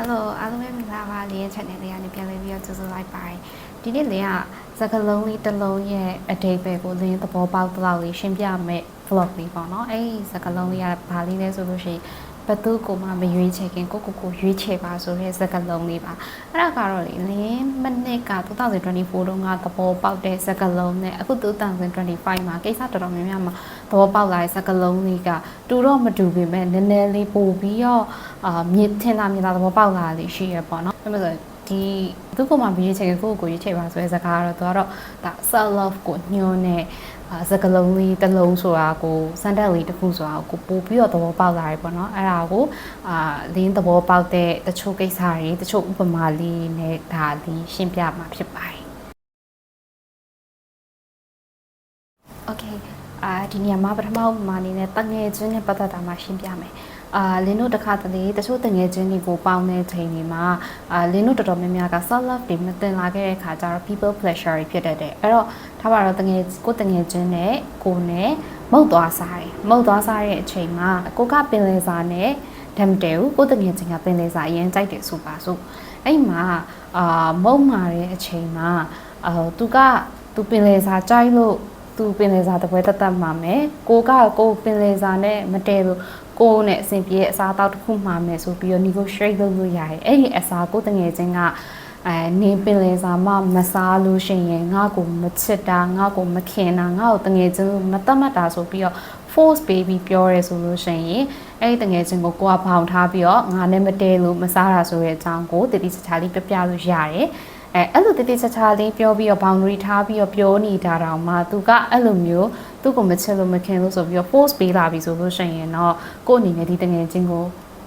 Hello အားလုံးပဲမင်္ဂလာပါလေးရဲ့ channel လေးကနေပြန်လည်ပြီးတော့ကြိုဆိုလိုက်ပါတယ်ဒီနေ့လေးကစကားလုံးလေးတစ်လုံးရဲ့အတိတ်ပဲကိုလင်းသဘောပေါက်တဲ့လောက်လေးရှင်းပြမယ် vlog လေးပေါ့နော်အဲ့ဒီစကားလုံးလေးကဘာလေးလဲဆိုလို့ရှိရင် ဘသူကိုမှမရွေးချယ်ခင်ကိုကိုကိုရွေးချယ်ပါဆိုတဲ့စကားလုံးလေးပါအဲ့ဒါကတော့လေလင်းမနစ်က2024တုန်းကသဘောပေါက်တဲ့စကားလုံးနဲ့အခု2025မှာကိစ္စတော်တော်များများမှာသဘောပေါက်လာတဲ့စကားလုံးလေးကတူတော့မတူပေမဲ့နည်းနည်းလေးပို့ပြီးတော့အာမြင့်ထင်လာမြင်လာသဘောပေါက်လာလေးရှိရပေါ့နော်အဲ့မှာဆိုဒီသူကမှမရွေးချယ်ခင်ကိုကိုရွေးချယ်ပါဆိုတဲ့စကားကတော့သူကတော့ဒါ self love ကိုညွှန်းတဲ့အာ စကလုံးလေးတစ်လုံးဆိုတာကိုစန်တက်လေးတစ်ခုဆိုတာကိုပို့ပြီးတော့သဘောပေါက်လာတယ်ပေါ့နော်အဲ့ဒါကိုအာလင်းသဘောပေါက်တဲ့တချို့ကိစ္စတွေတချို့ဥပမာလေးနဲ့ဒါလေးရှင်းပြမှာဖြစ်ပါတယ် Okay အာဒီနေရာမှာပထမဥပမာအနေနဲ့တငယ်ချင်းနဲ့ပတ်သက်တာမှရှင်းပြမယ်အာလင်းတို့တစ်ခါတလေတချို့တငယ်ချင်းတွေကိုပေါင်းတဲ့ချိန်တွေမှာအာလင်းတို့တော်တော်များများက self love တွေမတင်လာခဲ့တဲ့ခါကျတော့ people pleasure တွေဖြစ်တတ်တယ်အဲ့တော့ထားပါတော့တငယ်ကိုတငယ်ချင်းနဲ့ကိုနဲ့မုတ်သွားစားတယ်မုတ်သွားစားတဲ့အချိန်မှာကိုကပင်လယ်စာနဲ့ဓာတ်မတဲဘူးကိုတငယ်ချင်းကပင်လယ်စာအရင်ကြိုက်တယ်ဆိုပါစို့အဲ့မှာအာမုတ်မာတဲ့အချိန်မှာအာသူကသူပင်လယ်စာကြိုက်လို့ သူပင်လယ်စာတပွဲတက်တက်မှာမယ်ကိုကကိုပင်လယ်စာနဲ့မတည့်လို့ကိုနဲ့အဆင်ပြေအစားအသောက်တစ်ခုမှာမယ်ဆိုပြီးတော့ negotiate လုပ်လို့ရတယ်အဲ့ဒီအစားကိုတငယ်ချင်းကအဲနေပင်လယ်စာမမစားလို့ရှိရင်ငါ့ကိုမချစ်တာငါ့ကိုမခင်တာငါ့ကိုတငယ်ချင်းမတတ်မှတ်တာဆိုပြီးတော့ force baby ပြောရဲဆိုလို့ရှိရင်အဲ့ဒီတငယ်ချင်းကိုကိုကဘောင်ထားပြီးတော့ငါနဲ့မတည့်လို့မစားတာဆိုတဲ့အကြောင်းကိုတတိချာချာလေးပြပြလို့ရတယ် အဲအဲ့လိုတတိချာချာလေးပြောပြီးတော့ boundary ထားပြီးတော့ပြောနေတာတောင်မှသူကအဲ့လိုမျိုးသူ့ကိုမချစ်လို့မခင်လို့ဆိုပြီးတော့ force ပေးလာပြီဆိုလို့ရှိရင်တော့ကို့အနေနဲ့ဒီတငယ်ချင်းကို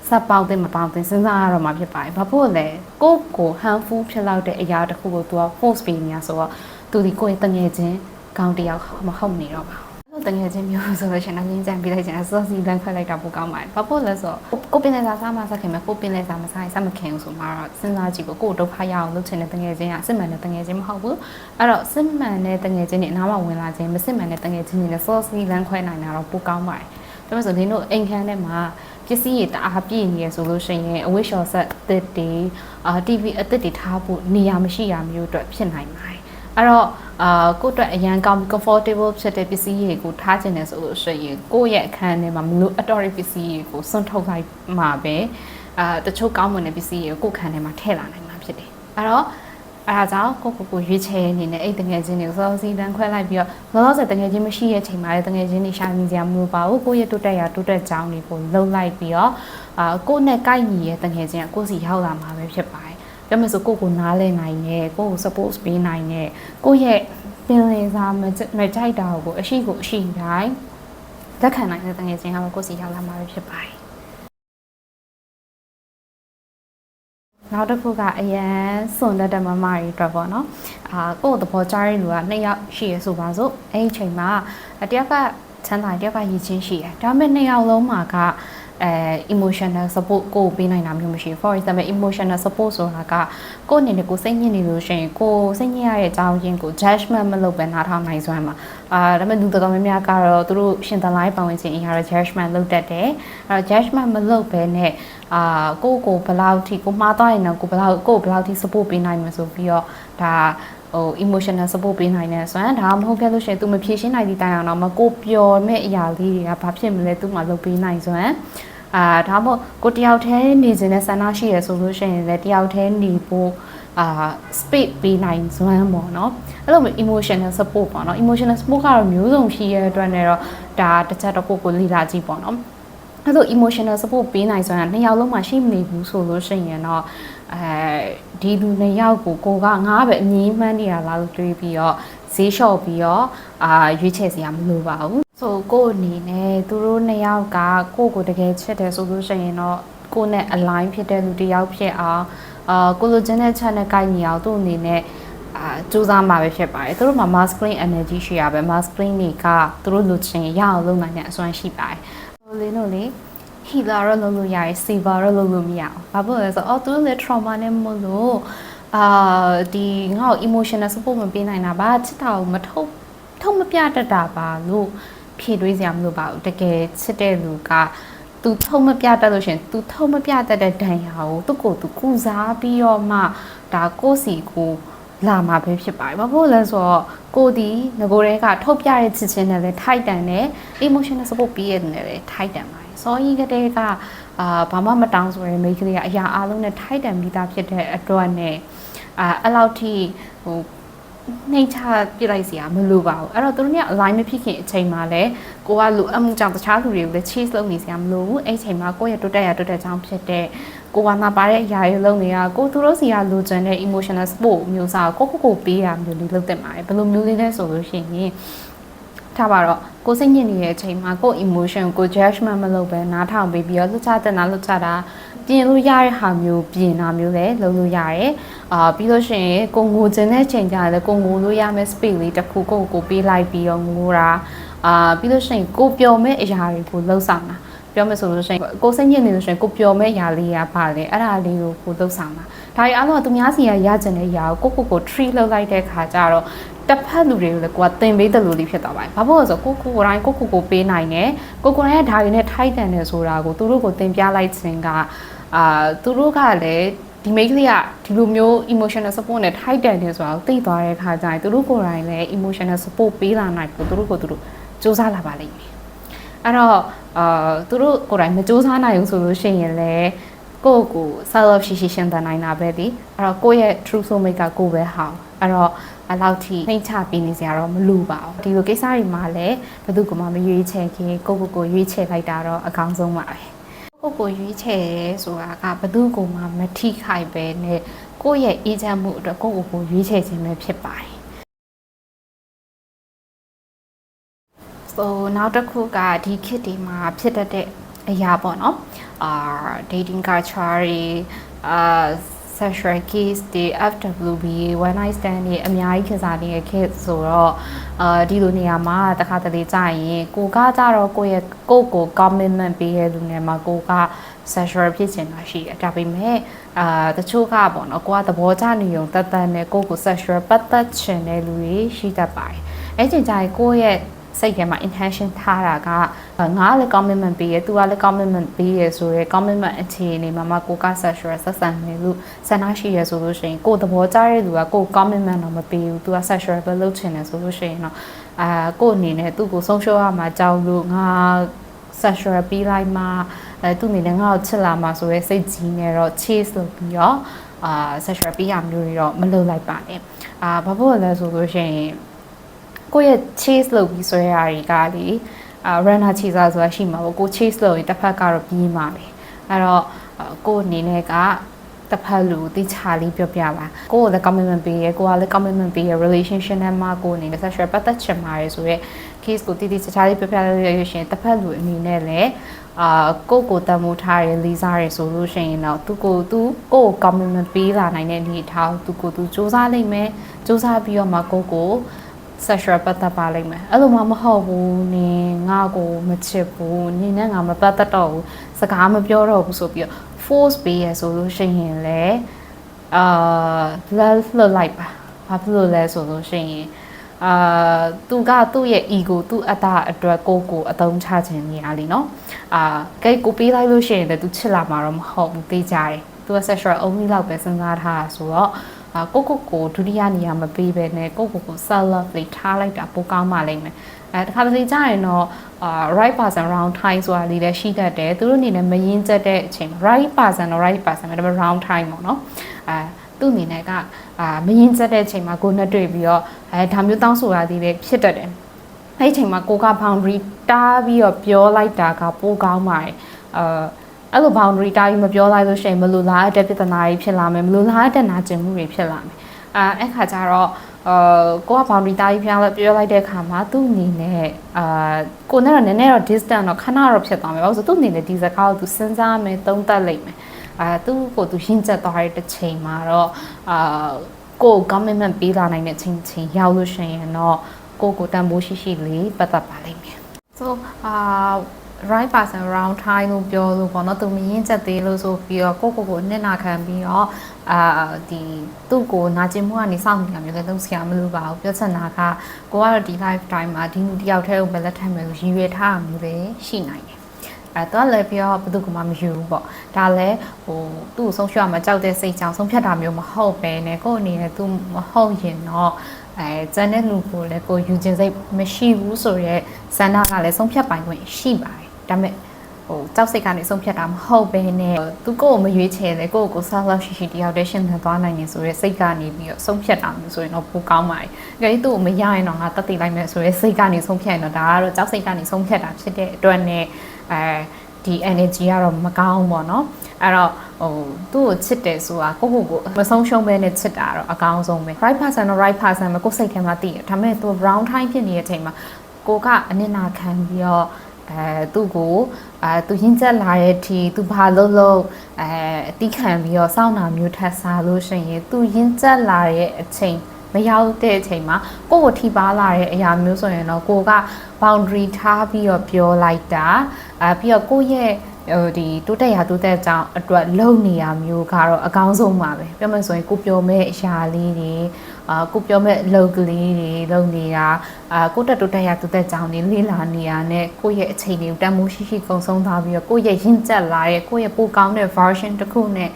စပ်ပေါက်တဲ့မပေါက်တဲ့စဉ်းစားရတော့မှာဖြစ်ပါတယ်။ဘာဖြစ်လဲကိုယ့်ကို harmful ဖြစ်လောက်တဲ့အရာတစ်ခုကိုသူက force ပေးနေရဆိုတော့သူဒီကိုယ့်ရဲ့တငယ်ချင်းကောင်းတယောက်မဟုတ်နေတော့ပါဘူး။ တငယ်ချင်းမျိုးဆိုလို့ရှိရင်လည်းငင်းကြံပြလိုက်ချင်တယ်စောစီလန်းခွက်လိုက်တာပိုကောင်းပါတယ်။ဘာဖြစ်လဲဆိုတော့ကိုပင်လယ်စာစားမှစားခင်မဲ့ကိုပင်လယ်စာမစားရင်စားမခင်ဘူးဆိုမှတော့စဉ်းစားကြည့်ဖို့ကိုဒုက္ခရအောင်လုပ်ချင်တဲ့တငယ်ချင်းကစစ်မှန်တဲ့တငယ်ချင်းမဟုတ်ဘူး။အဲ့တော့စစ်မှန်တဲ့တငယ်ချင်းတွေအနားမှာဝင်လာခြင်းမစစ်မှန်တဲ့တငယ်ချင်းတွေနဲ့စောစီလန်းခွဲနိုင်တာတော့ပိုကောင်းပါတယ်။ဒါပေမဲ့ဆိုလင်းတို့အိမ်ခန်းထဲမှာပစ္စည်းတွေတအားပြည့်နေရဆိုလို့ရှိရင်အဝိရှော်ဆက်အသစ်တွေအာ TV အသစ်တွေထားဖို့နေရာမရှိရမျိုးအတွက်ဖြစ်နိုင်ပါတယ်။ အဲ့တော့အာကိုယ့်အတွက်အရန်ကောင်း comfortable ဖြစ်တဲ့ပစ္စည်းတွေကိုထားခြင်းနဲ့ဆိုလို့ရှိရင်ကိုယ့်ရဲ့အခန်းထဲမှာမလို့အတော်ရပစ္စည်းတွေကိုစွန့်ထုတ်လိုက်မှာပဲအာတချို့ကောင်းမွန်တဲ့ပစ္စည်းတွေကိုကိုယ့်ခန်းထဲမှာထည့်လာနိုင်မှာဖြစ်တယ်အဲ့တော့အဲဒါကြောင့်ကိုကိုကိုရွေးချယ်အနေနဲ့အဲ့တငယ်ချင်းတွေကိုစောစီတန်းခွဲလိုက်ပြီးတော့လောလောဆယ်တငယ်ချင်းမရှိတဲ့ချိန်မှာလည်းတငယ်ချင်းတွေရှာနေကြမလို့ပါဘူးကိုယ့်ရဲ့တိုးတက်ရာတိုးတက်ကြောင်းတွေကိုလှုပ်လိုက်ပြီးတော့အာကိုယ့်နဲ့ကိုက်ညီရဲ့တငယ်ချင်းကကိုယ့်စီရောက်လာမှာပဲဖြစ်ပါတယ် ပြောမယ်ဆိုကိုကိုနားလဲနိုင်တယ်ကိုကို support ပေးနိုင်တယ်ကိုရဲ့ပင်လယ်စာမကြိုက်တာကိုအရှိကိုအရှိတိုင်းလက်ခံနိုင်တဲ့တငယ်ချင်းကတော့ကိုစီရောက်လာမှာပဲဖြစ်ပါတယ်နောက်တစ်ခုကအရန်စွန်တက်တဲ့မမတွေအတွက်ပေါ့နော်အာကိုယ့်သဘောကြားတဲ့လူကနှစ်ယောက်ရှိရဆိုပါစို့အဲ့ဒီအချိန်မှာတယောက်ကချမ်းသာတယောက်ကရည်ချင်းရှိတယ်ဒါပေမဲ့နှစ်ယောက်လုံးမှာက အဲ emotional support ကိုပေးနိုင်တာမျိုးမရှိဘူး for example emotional support ဆိုတာကကိုယ့်အနေနဲ့ကိုယ်စိတ်ညစ်နေလို့ရှိရင်ကိုယ်စိတ်ညစ်ရတဲ့အကြောင်းရင်းကို judgment မလုပ်ဘဲနားထောင်နိုင်စွမ်းမှာအာဒါပေမဲ့လူတော်တော်များများကတော့သူတို့ရှင်သန်လိုက်ပတ်ဝန်းကျင်အရာ judgment လုပ်တတ်တယ်အဲ judgment မလုပ်ဘဲနဲ့အာကိုယ့်ကိုဘယ်လောက်ထိကိုမှားသွားရင်တော့ကိုဘယ်လောက်ကိုဘယ်လောက်ထိ support ပေးနိုင်မှာဆိုပြီးတော့ဒါဟို emotional support ပေးနိုင်တယ်ဆိုရင်ဒါမှမဟုတ်ခဲ့လို့ရှိရင် तू မဖြေရှင်းနိုင်တဲ့တိုင်အောင်တော့မကိုပျော်မဲ့အရာလေးတွေကဘာဖြစ်မလဲ तू မှလုပ်ပေးနိုင်ဆိုရင် အာဒါမှမဟုတ်ကိုတယောက်တည်းနေခြင်းနဲ့ဆန္ဒရှိရဆိုလို့ရှိရင်လည်းတယောက်တည်းနေဖို့အာ space ပေးနိုင်စွမ်းပေါ့နော်အဲ့လိုမျိုး emotional support ပေါ့နော် emotional support ကတော့မျိုးစုံရှိရတဲ့အတွက်နဲ့တော့ဒါတစ်ချက်တော့ကိုကိုလေ့လာကြည့်ပေါ့နော်အဲ့လို emotional support ပေးနိုင်စွမ်းကနှစ်ယောက်လုံးမှာရှိမနေဘူးဆိုလို့ရှိရင်တော့အဲဒီလူနှစ်ယောက်ကိုကိုကငါပဲအငြင်းမှန်းနေရလားလို့တွေးပြီးတော့ ဈေးလျှော့ပြီးတော့အာရွေးချယ်စရာမလိုပါဘူးဆိုကို့အနေနဲ့သူတို့နှစ်ယောက်ကကိုကိုတကယ်ချစ်တယ်ဆိုလို့ရှိရင်တော့ကိုနဲ့ align ဖြစ်တဲ့လူတစ်ယောက်ဖြစ်အောင်အာကိုလိုချင်တဲ့ချက်နဲ့ကိုက်ညီအောင်သူ့အနေနဲ့အာစူးစမ်းမှာပဲဖြစ်ပါတယ်သူတို့မှာ masculine energy ရှိရပဲ masculine တွေကသူတို့လိုချင်ရအောင်လုပ်နိုင်တဲ့အစွမ်းရှိပါတယ်ဟိုလေးတို့လေ healer တော့လုပ်လို့ရတယ် saver တော့လုပ်လို့မရအောင်ဘာဖြစ်လဲဆိုတော့အော်သူတို့လည်း trauma နဲ့မလို့ အာဒီငါ့ကို emotional support မပေးနိုင်တာဘာချစ်တာကိုမထုတ်ထုတ်မပြတတ်တာပါလို့ဖြည့်တွေးစရာမလိုပါဘူးတကယ်ချစ်တဲ့လူကသူထုံမပြတတ်လို့ရှရင်သူထုံမပြတတ်တဲ့ဒဏ်ရာကိုသူ့ကိုယ်သူကုစားပြီးတော့မှဒါကိုယ့်စီကိုလာမှာပဲဖြစ်ပါတယ်ဘာဖြစ်လို့လဲဆိုတော့ကိုဒီငကိုတွေကထုတ်ပြတဲ့ချစ်ချင်းနဲ့လည်းထိုက်တန်တယ် emotional support ပေးရတယ်နဲ့လည်းထိုက်တန်ပါတယ်စောကြီးကတည်းကအာဘာမှမတောင်းဆိုရယ်မိန်းကလေးကအရာအလုံးနဲ့ထိုက်တန်ပြီးသားဖြစ်တဲ့အတွက်နဲ့ အာအဲ့လောက်ထိဟိုနှိမ့်ချပြလိုက်စရာမလိုပါဘူးအဲ့တော့သူတို့က align မဖြစ်ခင်အချိန်မှာလည်းကိုကလိုအပ်မှုကြောင့်တခြားလူတွေကိုလည်း chase လုပ်နေစရာမလိုဘူးအဲ့အချိန်မှာကိုယ့်ရဲ့တိုးတက်ရတိုးတက်ကြောင်းဖြစ်တဲ့ကိုကနာပါတဲ့အရာတွေလုပ်နေတာကိုသူတို့စီကလိုချင်တဲ့ emotional support မျိုးစားကိုကိုကိုပေးရမျိုးလေးလုပ်တင်ပါတယ်ဘယ်လိုမျိုးလေးလဲဆိုလို့ရှိရင်ထားပါတော့ကိုစိတ်ညစ်နေတဲ့အချိန်မှာကို emotion ကို judgment မလုပ်ဘဲနားထောင်ပြီးပြီးတော့လှုပ်ချတဲ့နာလှုပ်ချတာ ပြင်လို့ရတဲ့ဟာမျိုးပြင်တာမျိုးလည်းလုပ်လို့ရတယ်အာပြီးလို့ရှိရင်ကိုငိုခြင်းတဲ့ချိန်ကျလည်းကိုငိုလို့ရမယ့် space လေးတစ်ခုကိုကိုပေးလိုက်ပြီးတော့ငိုတာအာပြီးလို့ရှိရင်ကိုပျော်မဲ့အရာတွေကိုလှုပ်ဆောင်တာပြောမယ်ဆိုလို့ရှိရင်ကိုစိတ်ညစ်နေလို့ရှိရင်ကိုပျော်မဲ့ຢာလေးရပါလေအဲ့ဒါလေးကိုကိုလှုပ်ဆောင်တာဒါရီအားလုံးကသူများစီကရကျင်တဲ့ຢာကိုကိုကိုကို treat လုပ်လိုက်တဲ့ခါကျတော့ တစ်ဖက်လူတွေကိုလည်းကိုကတင်ပေးတယ်လို့လေးဖြစ်သွားပါတယ်။ဘာဖြစ်လို့လဲဆိုကိုကိုကိုတိုင်းကိုကိုကိုပေးနိုင်တယ်။ကိုကိုတိုင်းကဒါရီနဲ့ထိုက်တန်တယ်ဆိုတာကိုသူတို့ကိုတင်ပြလိုက်ခြင်းကအာသူတို့ကလည်းဒီမိတ်ကလေးကဒီလိုမျိုး emotional support နဲ့ထိုက်တန်တယ်ဆိုတာကိုသိသွားတဲ့ခါကျရင်သူတို့ကိုယ်တိုင်လည်း emotional support ပေးလာနိုင်ကိုသူတို့ကိုသူတို့စူးစမ်းလာပါလိမ့်မယ်။အဲ့တော့အာသူတို့ကိုယ်တိုင်မစူးစမ်းနိုင်ဘူးဆိုလို့ရှိရင်လည်းကိုယ့်ကို self love ရှိရှိရှင်းသန်နိုင်တာပဲဒီအဲ့တော့ကိုယ့်ရဲ့ true soulmate ကကိုယ်ပဲဟောင်းအဲ့တော့ အလောက်ထိနှိမ့်ချပေးနေစရာတော့မလိုပါဘူးဒီလိုကိစ္စတွေမှာလည်းဘယ်သူကမှမရွေးချယ်ခင်ကိုယ့်ကိုယ်ကိုရွေးချယ်လိုက်တာတော့အကောင်းဆုံးပါပဲကိုယ့်ကိုရွေးချယ်ရဲဆိုတာကဘယ်သူကမှမထိခိုက်ပဲနဲ့ကိုယ့်ရဲ့အေးချမ်းမှုအတွက်ကိုယ့်ကိုယ်ကိုရွေးချယ်ခြင်းပဲဖြစ်ပါတယ်ဆိုနောက်တစ်ခုကဒီခေတ်ဒီမှာဖြစ်တတ်တဲ့အရာပေါ့နော်အာ dating culture တွေအာ sexual case တွေ FWB one night stand တွေအများကြီးခစားနေတဲ့ခေတ်ဆိုတော့အာဒီလိုနေရာမှာတခါတလေကြာရင်ကိုကကြတော့ကိုယ့်ရဲ့ကိုယ့်ကို commitment ပေးရလူနေမှာကိုက sexual ဖြစ်ချင်တာရှိတယ်ဒါပေမဲ့အာတချို့ကပေါ့နော်ကိုကသဘောကျနေုံတတ်တတ်နဲ့ကိုယ့်ကို sexual ပတ်သက်ချင်တဲ့လူတွေရှိတတ်ပါတယ်အဲ့ချိန်ကျရင်ကိုယ့်ရဲ့ စိတ်ထဲမှာ intention ထားတာကငါလည်း commitment ပေးရသူကလည်း commitment ပေးရဆိုရဲ commitment အခြေအနေမှာမှကိုက sexual ဆက်ဆံနေလို့ဆန္ဒရှိရဆိုလို့ရှိရင်ကိုသဘောကျတဲ့သူကကို commitment တော့မပေးဘူးသူက sexual ပဲလုပ်ချင်တယ်ဆိုလို့ရှိရင်တော့အာကိုအနေနဲ့သူ့ကိုဆုံးရှုံးရမှာကြောက်လို့ငါ sexual ပြီးလိုက်မှအဲသူ့အနေနဲ့ငါ့ကိုချစ်လာမှာဆိုရဲစိတ်ကြီးနေတော့ chase လုပ်ပြီးတော့အာ sexual ပြီးရမျိုးတွေတော့မလုပ်လိုက်ပါနဲ့အာဘာဖြစ်လို့လဲဆိုလို့ရှိရင် ကိုယ့်ရဲ့ chase လုပ်ပြီးဆွဲရတွေကလေအာ runner chaser ဆိုတာရှိမှာပေါ့ကို chase လုပ်ရင်တစ်ဖက်ကတော့ပြေးမှာပဲအဲ့တော့ကိုယ့်အနေနဲ့ကတစ်ဖက်လူတိချာလေးပြောပြပါကိုယ်လည်း commitment ပေးရကိုကလည်း commitment ပေးရ relationship နဲ့မှကိုယ်အနေနဲ့ sexual ပတ်သက်ချင်ပါတယ်ဆိုရဲ case ကိုတိတိကျကျလေးပြောပြလို့ရရှင်တစ်ဖက်လူအနေနဲ့လည်းအာကိုယ့်ကိုတမိုးထားရလေးစားရဆိုလို့ရှိရင်တော့သူကိုသူကိုယ့်ကို commitment ပေးလာနိုင်တဲ့အနေအထားသူကိုသူစူးစမ်းလိုက်မယ်စူးစမ်းပြီးတော့မှကိုယ့်ကို sexual ပတ်သက်ပါလိမ့်မယ်အဲ့လိုမှမဟုတ်ဘူးနင်ငါ့ကိုမချစ်ဘူးနင်နဲ့ငါမပတ်သက်တော့ဘူးစကားမပြောတော့ဘူးဆိုပြီးတော့ force ပေးရဆိုလို့ရှိရင်လည်းအာလက်လှလိုက်ပါဘာဖြစ်လို့လဲဆိုလို့ရှိရင်အာသူကသူ့ရဲ့ ego သူ့အတ္တအတွက်ကိုကိုအတုံးချခြင်းနေရလीเนาะအာကဲကိုပေးလိုက်လို့ရှိရင်လည်းသူချစ်လာမှာတော့မဟုတ်ဘူးသိကြတယ်သူက sexual only လောက်ပဲစဉ်းစားထားတာဆိုတော့အာ ကိုကိုကိုဒုတိယနေရာမပေးဘဲနဲ့ကိုကိုကို self love လေးထားလိုက်တာပိုကောင်းပါလိမ့်မယ်အဲတခါတလေကြာရင်တော့အာ right person round time ဆိုတာလေးလည်းရှိတတ်တယ်သူတို့အနေနဲ့မရင်ကျက်တဲ့အချိန် right person တော့ right person ပဲဒါပေမဲ့ round time ပေါ့နော်အဲသူ့အနေနဲ့ကအာမရင်ကျက်တဲ့အချိန်မှာကိုနဲ့တွေ့ပြီးတော့အဲဒါမျိုးတောင်းဆိုရသေးတယ်ဖြစ်တတ်တယ်အဲ့ဒီအချိန်မှာကိုက boundary တားပြီးတော့ပြောလိုက်တာကပိုကောင်းပါတယ်အာ အဲ့လို boundary တားပြီးမပြောလိုက်လို့ရှိရင်မလိုလားတဲ့ပြဿနာတွေဖြစ်လာမယ်မလိုလားတဲ့နာကျင်မှုတွေဖြစ်လာမယ်အာအဲ့ခါကျတော့အာကိုက boundary တားပြီးပြောလိုက်ပြောလိုက်တဲ့အခါမှာသူ့အနေနဲ့အာကိုနဲ့တော့နည်းနည်းတော့ distance တော့ခဏတော့ဖြစ်သွားမယ်ဘာလို့ဆိုသူ့အနေနဲ့ဒီစကားကိုသူစဉ်းစားမယ်သုံးသပ်လိုက်မယ်အာသူ့ကိုသူရှင်းချက်သွားတဲ့တစ်ချိန်မှာတော့အာကို commitment ပေးလာနိုင်တဲ့ချိန်ချိန်ရောက်လို့ရှိရင်တော့ကိုကိုတန်ဖိုးရှိရှိလေးပတ်သက်ပါလိမ့်မယ် so အာ right person round time လို့ပြောလို့ပေါ့နော်သူမရင်ချက်သေးလို့ဆိုပြီးတော့ကိုကိုကိုနှစ်နာခံပြီးတော့အာဒီသူ့ကိုနာကျင်မှုကနေစောင့်နေတာမျိုးလည်းလုံးစရာမလိုပါဘူးပြောချင်တာကကိုကတော့ဒီ life time မှာဒီလူတယောက်တည်းကိုပဲလက်ထပ်မယ်လို့ရည်ရွယ်ထားမှုလည်းရှိနိုင်တယ်အဲတော့လည်းပြောဘယ်သူကမှမယူဘူးပေါ့ဒါလည်းဟိုသူ့ကိုဆုံးဖြတ်မှာကြောက်တဲ့စိတ်ကြောင့်ဆုံးဖြတ်တာမျိုးမဟုတ်ပဲねကိုယ့်အနေနဲ့သူမဟုတ်ရင်တော့အဲဇန်တဲ့လူကိုလည်းကိုယူခြင်းစိတ်မရှိဘူးဆိုရဲဇန်နာကလည်းဆုံးဖြတ်ပိုင်ခွင့်ရှိပါတယ် ဒါပေမဲ့ဟိုကြောက်စိတ်ကနေဆုံးဖြတ်တာမဟုတ်ပဲねသူကိုယ့်ကိုမရွေးချယ်လေကိုယ့်ကိုဆောက်ဆောက်ရှိရှိတယောက်တည်းရှင်းသန်သွားနိုင်နေဆိုရဲစိတ်ကနေပြီးတော့ဆုံးဖြတ်တာမျိုးဆိုရင်တော့ပိုကောင်းပါတယ်။ကြည့်သူ့ကိုမရရင်တော့ငါတတ်သိလိုက်မယ်ဆိုရဲစိတ်ကနေဆုံးဖြတ်ရင်တော့ဒါကတော့ကြောက်စိတ်ကနေဆုံးဖြတ်တာဖြစ်တဲ့အတွက်နဲ့အဲဒီ energy ကတော့မကောင်းဘူးပေါ့နော်အဲ့တော့ဟိုသူ့ကိုချစ်တယ်ဆိုတာကိုယ့်ကိုယ်ကိုမဆုံးရှုံးပဲနဲ့ချစ်တာတော့အကောင်းဆုံးပဲ right person တော့ right person ပဲကိုယ်စိတ်ထဲမှာသိတယ်ဒါပေမဲ့သူ brown time ဖြစ်နေတဲ့အချိန်မှာကိုကအနစ်နာခံပြီးတော့ အဲသူ့ကိုအဲသူရင်းချက်လာတဲ့အထိသူဘာလုပ်လို့အဲအတိခံပြီးတော့စောင့်တာမျိုးထပ်စားလို့ရှိရင်သူရင်းချက်လာတဲ့အချိန်မရောက်တဲ့အချိန်မှာကိုယ့်ကိုထိပါလာတဲ့အရာမျိုးဆိုရင်တော့ကိုက boundary ထားပြီးတော့ပြောလိုက်တာအဲပြီးတော့ကိုယ့်ရဲ့ဟိုဒီတိုးတက်ရာတိုးတက်ကြောင်အတွက်လုံနေရမျိုးကတော့အကောင်းဆုံးပါပဲပြောမှဆိုရင်ကိုပြောမဲ့အရာလေးတွေ အာကိုပြောမဲ့အလုပ်ကလေးတွေလုံနေတာအာကိုတက်တိုးတက်ရာတိုးတက်ကြောင်နေလေးလာနေရနဲ့ကိုရဲ့အချိန်တွေကိုတန်မိုးရှိရှိကုံဆုံးသွားပြီးတော့ကိုရဲ့ရင့်ကျက်လာတဲ့ကိုရဲ့ပိုကောင်းတဲ့ version တစ်ခုနဲ့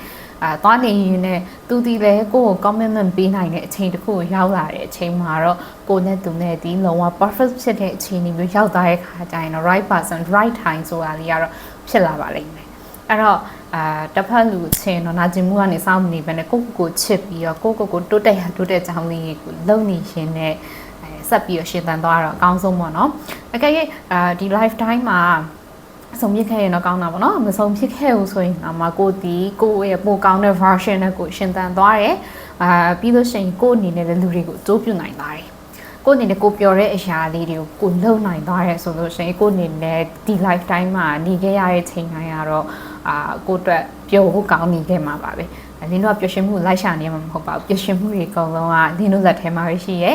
အာသွားနေရင်လည်းသူဒီလည်းကိုကို commitment ပေးနိုင်တဲ့အချိန်တစ်ခုကိုရောက်လာတဲ့အချိန်မှာတော့ကိုနဲ့သူနဲ့ဒီလုံးဝ perfect ဖြစ်တဲ့အချိန်မျိုးရောက်သွားတဲ့ခါကျရင်တော့ right person right time ဆိုတာလေးကတော့ဖြစ်လာပါလိမ့်မယ်အဲ့တော့ အာတစ်ဖက်လူချင်းတော့နာကျင်မှုကနေစောင့်မနေဘဲနဲ့ကိုကိုကိုချစ်ပြီးတော့ကိုကိုကိုတိုးတက်ရတိုးတက်ကြောင်းလေးကိုလုံနေရှင်နဲ့အဲဆက်ပြီးတော့ရှင်သန်သွားတော့အကောင်းဆုံးပေါ့နော်အကယ်၍အာဒီ lifetime မှာဆုံးဖြစ်ခဲ့ရင်တော့ကောင်းတာပေါ့နော်မဆုံးဖြစ်ခဲ့ဘူးဆိုရင်အမကိုဒီကိုရဲ့ပိုကောင်းတဲ့ version နဲ့ကိုရှင်သန်သွားတယ်အာပြီးလို့ရှိရင်ကိုအနေနဲ့လည်းလူတွေကိုအကျိုးပြုနိုင်သွားတယ်ကိုအနေနဲ့ကိုပျော်တဲ့အရာလေးတွေကိုကိုလုံနိုင်သွားရဲဆိုလို့ရှိရင်ကိုအနေနဲ့ဒီ lifetime မှာနေခဲ့ရတဲ့ချိန်တိုင်းကတော့ အာကိုအတွက်ပျော်ဖို့ကောင်းနေခဲ့မှာပါပဲလင်းတို့ကပျော်ရွှင်မှုလိုက်ရှာနေမှာမဟုတ်ပါဘူးပျော်ရွှင်မှုတွေအကုန်လုံးကလင်းတို့လက်ထဲမှာပဲရှိရဲ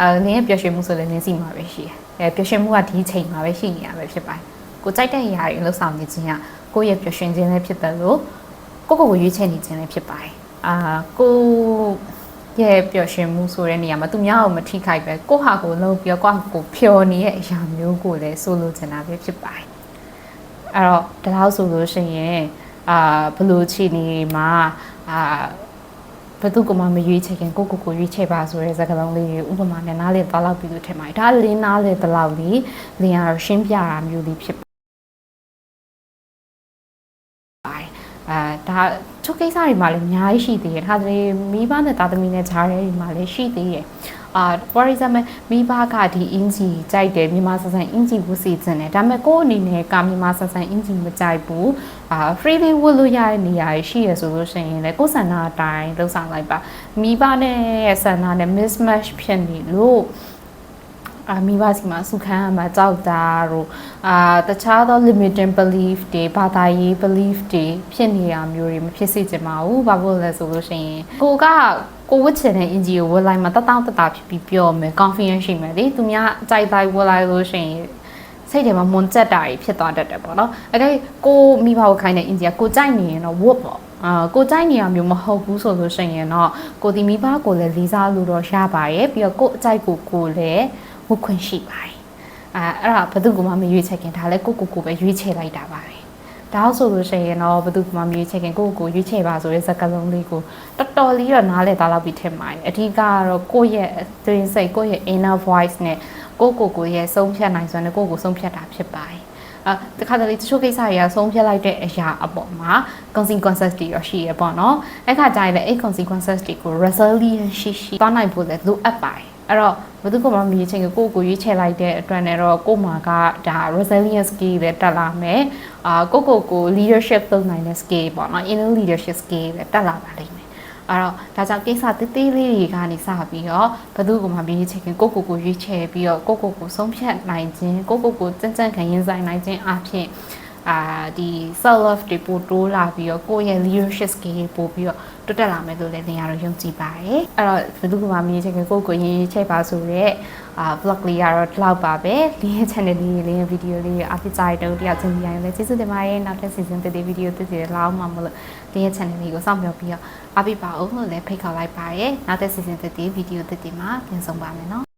အဲလင်းရဲ့ပျော်ရွှင်မှုဆိုလည်းလင်းစီမှာပဲရှိရဲအဲပျော်ရွှင်မှုကဒီချိန်မှာပဲရှိနေရပဲဖြစ်ပါတယ်ကိုကြိုက်တဲ့အရာတွေလှုပ်ဆောင်နေခြင်းကကိုယ့်ရဲ့ပျော်ရွှင်ခြင်းလည်းဖြစ်တယ်လို့ကိုယ့်ကိုယ်ကိုရွေးချယ်နေခြင်းလည်းဖြစ်ပါတယ်အာကိုရဲ့ပျော်ရွှင်မှုဆိုတဲ့နေရာမှာသူများကိုမထိခိုက်ပဲကိုယ့်ဟာကိုယ်လုံးပြီးတော့ကိုယ့်ဟာကိုယ်ဖြော်နေတဲ့အရာမျိုးကိုလည်းဆိုလိုချင်တာပဲဖြစ်ပါတယ် အဲ့တော့ဒါလို့ဆိုလို့ရှိရင်အာဘလို့ချီနေမှာအာဘသူကမှမရွေးချယ်ခင်ကိုကိုကိုရွေးချယ်ပါဆိုတဲ့စကားလုံးလေးတွေဥပမာနဲ့နားလေသွားလောက်ပြီးလို့ထင်ပါတယ်ဒါလင်းနားလေတလောက်လေးလင်းရရှင်းပြတာမျိုးလေးဖြစ်ပါတယ်အာဒါချုပ်ကိစ္စတွေမှာလည်းအများကြီးရှိသေးတယ်ဒါဆိုရင်မိဘနဲ့တာသမီနဲ့ဂျားရဲတွေမှာလည်းရှိသေးတယ် အာ for example မိဘကဒီအင်ဂျီကြိုက်တယ်မြန်မာဆန်ဆန်အင်ဂျီဝတ်စီခြင်းတယ်ဒါပေမဲ့ကိုယ့်အနေနဲ့ကမြန်မာဆန်ဆန်အင်ဂျီမကြိုက်ဘူးအာ freely ဝတ်လို့ရတဲ့နေရာရှိရဆိုလို့ရှိရင်လည်းကိုယ်ဆန္ဒအတိုင်းလှုပ်ဆောင်လိုက်ပါမိဘနဲ့ဆန္ဒနဲ့ mismatch ဖြစ်နေလို့ အာမိဘစီမှာစုခန်းမှာကြောက်တာတို့အာတခြားသော limiting belief တွေဘာသာရေး belief တွေဖြစ်နေရမျိုးတွေမဖြစ်စေချင်ပါဘူးဘာလို့လဲဆိုလို့ရှိရင်ကိုကကိုဝတ်ချင်တဲ့အင်ဂျီကိုဝတ်လိုက်မှတတောင့်တတာဖြစ်ပြီးပြောမယ် confidence ရှိမယ်လေသူများအကြိုက်တိုင်းဝတ်လိုက်လို့ရှိရင်စိတ်ထဲမှာမွန်ကျက်တာတွေဖြစ်သွားတတ်တယ်ပေါ့နော်အဲဒါကိုမိဘကိုခိုင်းတဲ့အင်ဂျီကကိုကြိုက်နေရင်တော့ဝတ်ပေါ့အာကိုကြိုက်နေရမျိုးမဟုတ်ဘူးဆိုလို့ရှိရင်တော့ကိုဒီမိဘကိုလည်းလေးစားလို့တော့ရပါရဲ့ပြီးတော့ကိုအကြိုက်ကိုကိုလည်း ဝတ်ခွင့်ရှိပါတယ်အာအဲ့ဒါဘယ်သူကမှမရွေးချယ်ခင်ဒါလည်းကိုကိုကိုပဲရွေးချယ်လိုက်တာပါပဲဒါဆိုလို့ရှိရင်တော့ဘယ်သူမှမရွေးချယ်ခင်ကိုကိုကိုရွေးချယ်ပါဆိုတဲ့စကားလုံးလေးကိုတော်တော်လေးတော့နားလည်သွားလောက်ပြီးထင်ပါတယ်အဓိကကတော့ကိုယ့်ရဲ့အတွင်းစိတ်ကိုယ့်ရဲ့ inner voice နဲ့ကိုကိုကိုရဲ့ဆုံးဖြတ်နိုင်စွမ်းနဲ့ကိုကိုဆုံးဖြတ်တာဖြစ်ပါတယ်အဲတခါတလေတချို့ကိစ္စတွေကဆုံးဖြတ်လိုက်တဲ့အရာအပေါ်မှာ consequences တွေရရှိရပေါ့နော်အဲ့ခါကျရင်လည်းအဲ့ consequences တွေကို resilience ရှိရှိသွားနိုင်ဖို့လည်းလိုအပ်ပါတယ် အဲ့တော့ဘယ်သူကမှမရွေးချယ်ကိုကိုကိုရွေးချယ်လိုက်တဲ့အတွက်နဲ့တော့ကိုမှာကဒါ resilience skill လည်းတက်လာမယ်အာကိုကိုကို leadership လုပ်နိုင်တဲ့ skill ပေါ့နော် inner leadership skill လည်းတက်လာပါလိမ့်မယ်အဲ့တော့ဒါကြောင့်ကိစ္စတေးသေးလေးတွေကနေစပြီးတော့ဘယ်သူကမှရွေးချယ်ခင်ကိုကိုကိုရွေးချယ်ပြီးတော့ကိုကိုကိုဆုံးဖြတ်နိုင်ခြင်းကိုကိုကိုကြံ့ကြံ့ခံရင်ဆိုင်နိုင်ခြင်းအပြင် အာဒီ self love တွေပိုတိုးလာပြီးတော့ကိုယ့်ရဲ့ leadership skill ပို့ပြီးတော့တိုးတက်လာမယ်လို့လည်းသင်ရတော့ယုံကြည်ပါတယ်အဲ့တော့ဘယ်သူမှမမြင်ချင်ကိုယ့်ကိုရေးချက်ပါဆိုတော့အာ vlog လေးကတော့ဒီလောက်ပါပဲလင်းရဲ့ channel လေးလင်းရဲ့ video လေးအပြစ်ကြရတော့တရားချင်းပြရရင်လည်းကျေးဇူးတင်ပါတယ်နောက်ထပ် season တည်း video တစ်စီလောက်မှမလို့လင်းရဲ့ channel လေးကိုစောင့်မျှော်ပြီးတော့အပြစ်ပါအောင်လို့လည်းဖိတ်ခေါ်လိုက်ပါတယ်နောက်ထပ် season တည်း video တစ်တီမှာပြန်ဆောင်ပါမယ်နော်